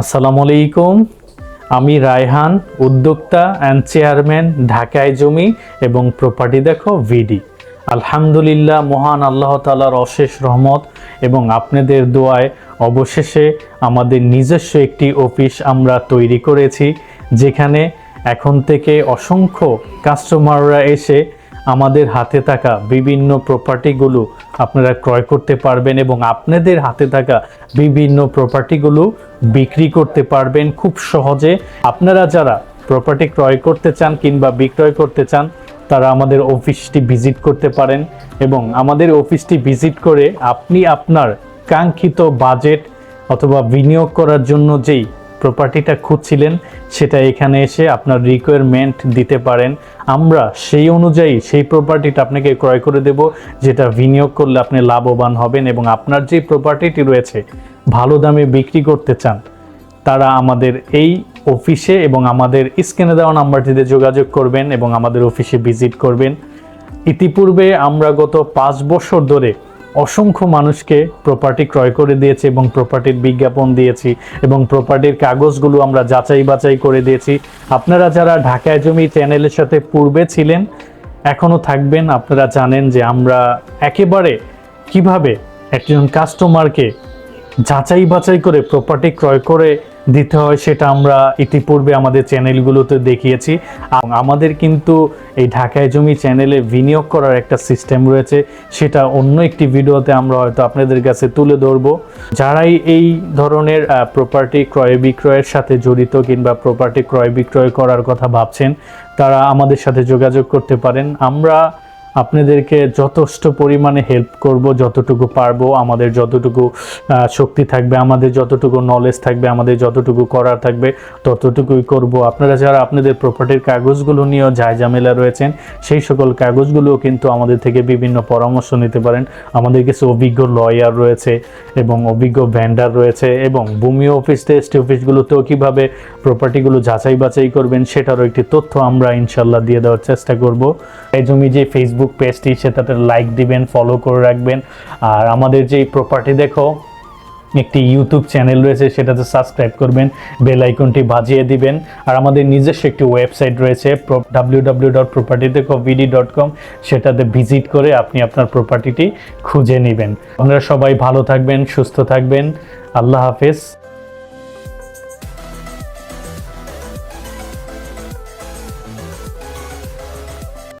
আসসালামু আলাইকুম আমি রায়হান, উদ্যোক্তা অ্যান্ড চেয়ারম্যান ঢাকায় জমি এবং প্রপার্টি দেখো ভিডি আলহামদুলিল্লাহ, মহান আল্লাহ তালার অশেষ রহমত এবং আপনাদের দোয়ায় অবশেষে আমাদের নিজস্ব একটি অফিস আমরা তৈরি করেছি, যেখানে এখন থেকে অসংখ্য কাস্টমাররা এসে আমাদের হাতে থাকা বিভিন্ন প্রপার্টিগুলো আপনারা ক্রয় করতে পারবেন এবং আপনাদের হাতে থাকা বিভিন্ন প্রপার্টিগুলো বিক্রি করতে পারবেন খুব সহজে। আপনারা যারা প্রপার্টি ক্রয় করতে চান কিংবা বিক্রয় করতে চান, তারা আমাদের অফিসটি ভিজিট করতে পারেন এবং আমাদের অফিসটি ভিজিট করে আপনি আপনার কাঙ্ক্ষিত বাজেট অথবা বিনিয়োগ করার জন্য যেই প্রপার্টিটা খুঁজছিলেন, সেটা এখানে এসে আপনার রিকোয়ারমেন্ট দিতে পারেন। আমরা সেই অনুযায়ী সেই প্রপার্টিটা আপনাকে ক্রয় করে দেব, যেটা বিনিয়োগ করলে আপনি লাভবান হবেন এবং আপনার যে প্রপার্টিটি রয়েছে, ভালো দামে বিক্রি করতে চান, তারা আমাদের এই অফিসে এবং আমাদের স্ক্রিনে দেওয়া নাম্বারটিতে যোগাযোগ করবেন এবং আমাদের অফিসে ভিজিট করবেন। ইতিপূর্বে আমরা গত পাঁচ বছর ধরে অসংখ্য মানুষকে প্রপার্টি ক্রয় করে দিয়েছি এবং প্রপার্টির বিজ্ঞাপন দিয়েছি এবং প্রপার্টির কাগজগুলো আমরা যাচাই বাছাই করে দিয়েছি। আপনারা যারা ঢাকায় জমি চ্যানেলের সাথে পূর্বে ছিলেন এখনও থাকবেন, আপনারা জানেন যে আমরা একেবারে কীভাবে একজন কাস্টমারকে যাচাই বাছাই করে প্রপার্টি ক্রয় করে দিতে হয়, সেটা আমরা ইতিপূর্বে আমাদের চ্যানেলগুলোতে দেখিয়েছি। আমাদের কিন্তু এই ঢাকায় জমি চ্যানেলে বিনিয়োগ করার একটা সিস্টেম রয়েছে, সেটা অন্য একটি ভিডিওতে আমরা হয়তো আপনাদের কাছে তুলে ধরবো। যারাই এই ধরনের প্রপার্টি ক্রয় বিক্রয়ের সাথে জড়িত কিংবা প্রপার্টি ক্রয় বিক্রয় করার কথা ভাবছেন, তারা আমাদের সাথে যোগাযোগ করতে পারেন। আমরা আপনাদেরকে যথেষ্ট পরিমাণে হেল্প করব, যতটুকু পারব, আমাদের যতটুকু শক্তি থাকবে, আমাদের যতটুকু নলেজ থাকবে, আমাদের যতটুকু করার থাকবে, ততটুকুই করব। আপনারা যারা আপনাদের প্রপার্টির কাগজগুলো নিয়েও যায় ঝামেলা রয়েছেন, সেই সকল কাগজগুলোও কিন্তু আমাদের থেকে বিভিন্ন পরামর্শ নিতে পারেন। আমাদের কিছু অভিজ্ঞ লয়ার রয়েছে এবং অভিজ্ঞ ভ্যান্ডার রয়েছে এবং ভূমি অফিস টেস্ট অফিসগুলোতেও কীভাবে প্রপার্টিগুলো যাচাই বাছাই করবেন, সেটারও একটি তথ্য আমরা ইনশাল্লাহ দিয়ে দেওয়ার চেষ্টা করব। এই জমি যে ফেসবুক পেজটি সেটাতে লাইক দিবেন ফলো করে রাখবেন। আর আমাদের যে প্রপার্টি দেখো, একটি ইউটিউব চ্যানেল রয়েছে, সেটাতে সাবস্ক্রাইব করবেন বেল আইকনটি বাজিয়ে দিবেন। আর আমাদের নিজস্ব একটি ওয়েবসাইট রয়েছে W W dot property V D dot com সেটাতে ভিজিট করে আপনি আপনার প্রপার্টিটি খুঁজে নেবেন। আপনারা সবাই ভালো থাকবেন, সুস্থ থাকবেন। আল্লাহ হাফেজ।